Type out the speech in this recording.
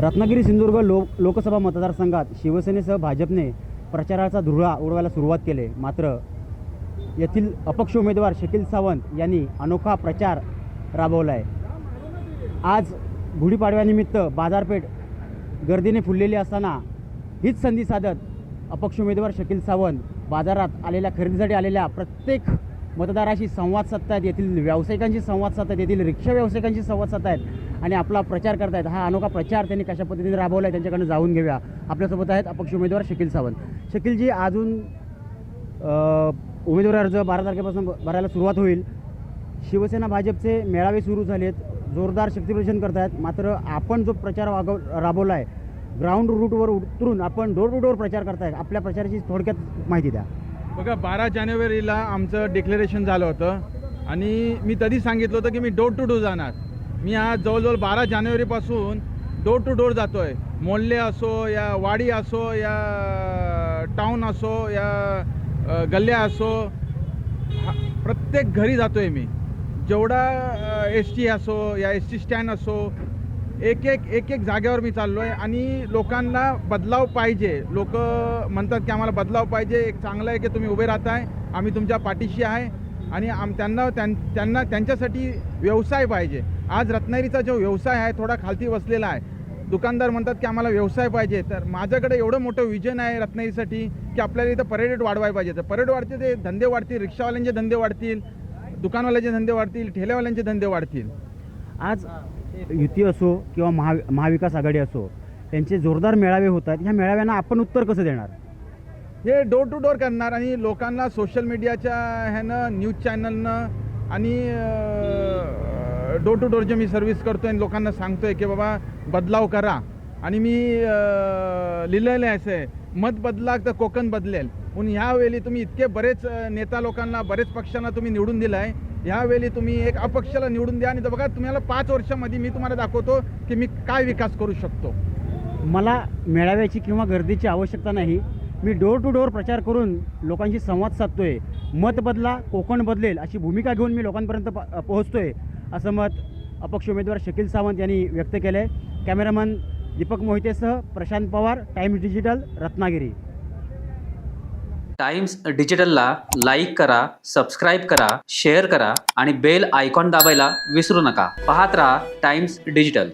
Ratnagiri Sindhudurg low Lok Sabha मतदारसंघात शिवसेनेसह भाजपने प्रचाराचा धुळा उडवायला सुरुवात केली. मात्र येथील अपक्ष उमेदवार शकील सावंत यांनी अनोखा प्रचार राबवला आहे आज गुढीपाडव्यानिमित्त बाजारपेठ गर्दीने फुललेली असताना हीच संधी साधत अपक्ष उमेदवार शकील सावंत बाजारात आलेल्या खरेदीसाठी आलेल्या प्रत्येक मतदाराशी संवाद साधतायत. येथील व्यावसायिकांशी संवाद साधतायत. येथील रिक्षा व्यावसायिकांशी संवाद साधतायत. आणि आपला प्रचार करतायत. हा अनोखा प्रचार त्यांनी कशा पद्धतीने राबवला आहे त्यांच्याकडनं जाऊन घेऊया. आपल्यासोबत आहेत अपक्ष उमेदवार शकील सावंत. शकीलजी अजून उमेदवार अर्ज बारा तारखेपासून भरायला सुरुवात होईल. शिवसेना भाजपचे मेळावे सुरू झालेत. जोरदार शक्तीप्रदर्शन करतायत. मात्र आपण जो प्रचार वागव राबवला आहे ग्राउंड रूटवर उतरून आपण डोर टू डोर प्रचार करताय आपल्या प्रचाराची थोडक्यात माहिती द्या. बघा बारा जानेवारीला आमचं डिक्लेरेशन झालं होतं. आणि मी तधी सांगितलं होतं की मी डोर टू डोर जाणार. मी आज जवळजवळ बारा जानेवारीपासून डोर टू डोर जातो आहे मोल्ले असो या वाडी असो या टाऊन असो या गल्ल्या असो प्रत्येक घरी जातो आहे मी. जेवढा एस टी असो या एस टी स्टँड असो एक एक एक एक जागेवर मी चाललो आहे आणि लोकांना बदलाव पाहिजे. लोक म्हणतात की आम्हाला बदलाव पाहिजे. एक चांगलं आहे की तुम्ही उभे राहताय. आम्ही तुमच्या पाठीशी आहे आणि आम त्यांना त्यां त्यांना त्यांच्यासाठी व्यवसाय पाहिजे. आज रत्नागिरीचा जो व्यवसाय आहे थोडा खालती बसलेला आहे. दुकानदार म्हणतात की आम्हाला व्यवसाय पाहिजे. तर माझ्याकडे एवढं मोठं विजन आहे रत्नागिरीसाठी की आपल्याला इथं परेड वाढवायला पाहिजे. तर परेड वाढते ते धंदे वाढतील रिक्षावाल्यांचे धंदे वाढतील दुकानवाल्याचे धंदे वाढतील ठेल्यावाल्यांचे धंदे वाढतील. आज युती असो किंवा महा महाविकास आघाडी असो त्यांचे जोरदार मेळावे होत आहेत ह्या मेळाव्यांना आपण उत्तर कसं देणार? हे डोर टू डोर करणार आणि लोकांना सोशल मीडियाच्या ह्यानं न्यूज चॅनलनं आणि डोर टू डोर जे मी सर्व्हिस करतो आहे लोकांना सांगतो आहे की बाबा बदलाव करा. आणि मी लिहिलेलं आहे असं. मत बदला तर कोकण बदलेल. पण ह्यावेळी तुम्ही इतके बरेच नेता लोकांना बरेच पक्षांना तुम्ही निवडून दिला आहे ह्यावेळी तुम्ही एक अपक्षाला निवडून द्या आणि तर बघा तुम्हाला पाच वर्षामध्ये मी तुम्हाला दाखवतो की मी काय विकास करू शकतो. मला मेळाव्याची किंवा गर्दीची आवश्यकता नाही. मी डोर टू डोर प्रचार करून लोकांशी संवाद साधतोय. मत बदला कोकण बदलेल अशी भूमिका घेऊन मी लोकांपर्यंत प- पोहोचतोय. असं मत अपक्ष उमेदवार शकील सावंत यांनी व्यक्त केलं आहे cameraman Deepak मोहितेसह Prashant Pawar Times digital Ratnagiri. Times डिजिटलला like करा सबस्क्राईब करा शेअर करा आणि बेल आयकॉन दाबायला विसरू नका. पाहत राहा टाइम्स डिजिटल.